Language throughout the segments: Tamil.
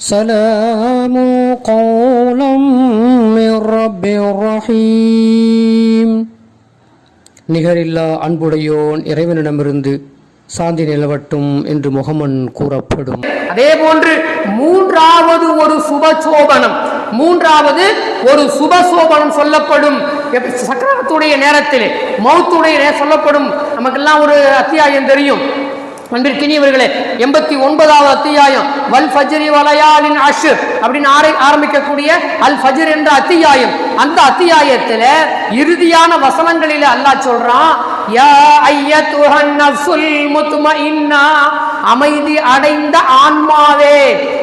سلام قولا من رب رحيم நிகரில்லா அன்புடையோன் இறைவனிடமிருந்து சாந்தி நிலவட்டும் என்று முகமன் கூறப்படும் அதே போன்று மூன்றாவது ஒரு சுபசோபனம் மூன்றாவது ஒரு சுபசோபனம் சொல்லப்படும் எப்ப- சக்கரத்துடைய நேரத்தில் மௌத்துடைய நே- சொல்லப்படும் நமக்கெல்லாம் ஒரு அத்தியாயம் தெரியும் அன்பிற்கினியவர்களே எண்பத்தி ஒன்பதாவது அத்தியாயம் வல் ஃபஜ்ரி வலையாலின் அஷு அப்படின்னு ஆரை ஆரம்பிக்கக்கூடிய அல் ஃபஜ்ர் என்ற அத்தியாயம். அந்த அத்தியாயத்தில் இறுதியான வசனங்களில் அல்லாஹ் சொல்றான் யா ஐயத்துஹன் நஃப்ஸுல் முத்மஇன்னா அமைதி அடைந்த ஆன்மாவே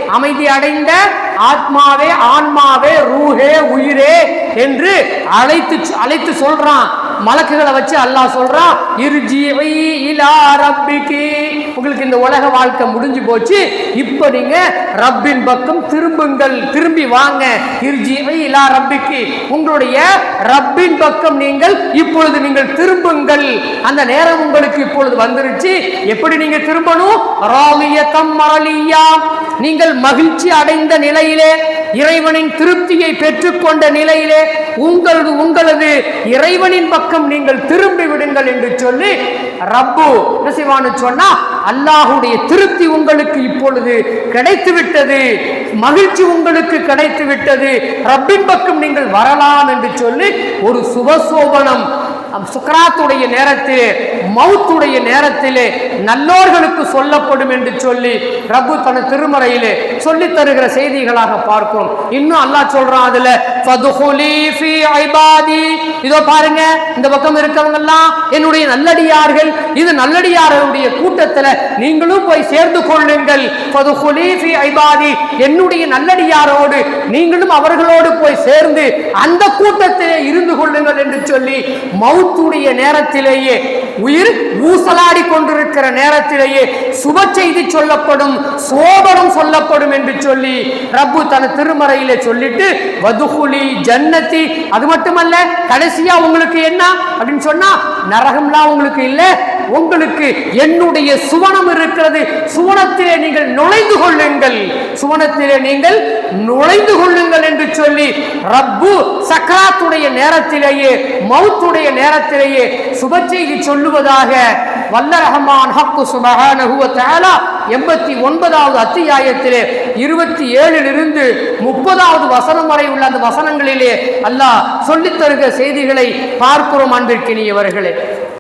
அமைதி அடைந்த ஆத்மாவே ஆன்மாவே ரூஹே உயிரே என்று அழைத்து அழைத்து சொல்றான். மலக்குகளை வச்சு அல்லாஹ் சொல்றான் இருஜீவை இலா ரப்பிக்கு உங்களுக்கு இந்த உலக வாழ்க்கை முடிஞ்சு போச்சு. இப்போ நீங்க ரப்பின் பக்கம் திரும்புங்கள். திரும்பி வாங்க. இருஜீவை இலா ரப்பிக்கு உங்களுடைய ரப்பின் பக்கம் நீங்கள் இப்பொழுது நீங்கள் திரும்புங்கள். அந்த நேரம் உங்களுக்கு இப்பொழுது வந்துருச்சு. எப்படி நீங்க திரும்பணும்? ராலியத்தம் மரலியா நீங்கள் மகிழ்ச்சி அடைந்த நிலையிலே இறைவனின் திருப்தியை பெற்றுக்கொண்ட நிலையிலே உங்களது உங்களது இறைவனின் பக்கம் நீங்கள் திரும்பி விடுங்கள் என்று சொல்லி ரப்பு என்ன செய்வான்னு சொன்னா அல்லாஹுடைய திருப்தி உங்களுக்கு இப்பொழுது கிடைத்து விட்டது மகிழ்ச்சி உங்களுக்கு கிடைத்து விட்டது ரப்பின் பக்கம் நீங்கள் வரலாம் என்று சொல்லி ஒரு சுபசோபனம் சுக்கராத்துடைய நேரத்திலே மவுத்துடைய நேரத்திலே நல்லோர்களுக்கு சொல்லப்படும் என்று சொல்லி ரப்பு தன திருமறையிலே சொல்லி தருகிற செய்திகளாக பார்க்கிறோம். இன்னும் அல்லாஹ் சொல்றான் அதுல இதோ பாருங்க இந்த பக்கம் இருக்கவங்க எல்லாம் என்னுடைய நல்லடியார்கள் இது நல்லடியார்களுடைய கூட்டத்துல நீங்களும் போய் சேர்ந்து கொள்ளுங்கள். என்னுடைய நல்லடியாரோடு நீங்களும் அவர்களோடு போய் சேர்ந்து அந்த கூட்டத்திலே இரு கொள்ளுங்கள் என்று சொல்லி மவுத்துடைய நேரத்திலேயே உயிர் ஊசலாடி கொண்டிருக்கிற நேரத்திலேயே சுப செய்தி சொல்லப்படும் சோபனம் சொல்லப்படும் என்று சொல்லி ரப்பு தன திருமறையிலே சொல்லிட்டு வதுகுலி ஜன்னத்தி அது மட்டுமல்ல கடைசியா உங்களுக்கு என்ன அப்படின்னு சொன்னா நரகம்லாம் உங்களுக்கு இல்லை உங்களுக்கு என்னுடைய சுவனம் இருக்கிறது. சுவனத்திலே நீங்கள் நுழைந்து கொள்ளுங்கள். சுவனத்திலே நீங்கள் நுழைந்து கொள்ளுங்கள் சொல்லி ரப்பு சக்கராத்துடைய நேரத்திலேயே மவுத்துடைய நேரத்திலேயே சுப செய்தி சொல்லுவதாக வல்ல ரஹமான் ஹக்கு சுபஹானஹு எண்பத்தி ஒன்பதாவது அத்தியாயத்திலே இருபத்தி ஏழிலிருந்து முப்பதாவது வசனம் வரை உள்ள அந்த வசனங்களிலே அல்லாஹ் சொல்லித் தருகிற செய்திகளை பார்க்கிறோம் அன்பிற்கினியவர்களே.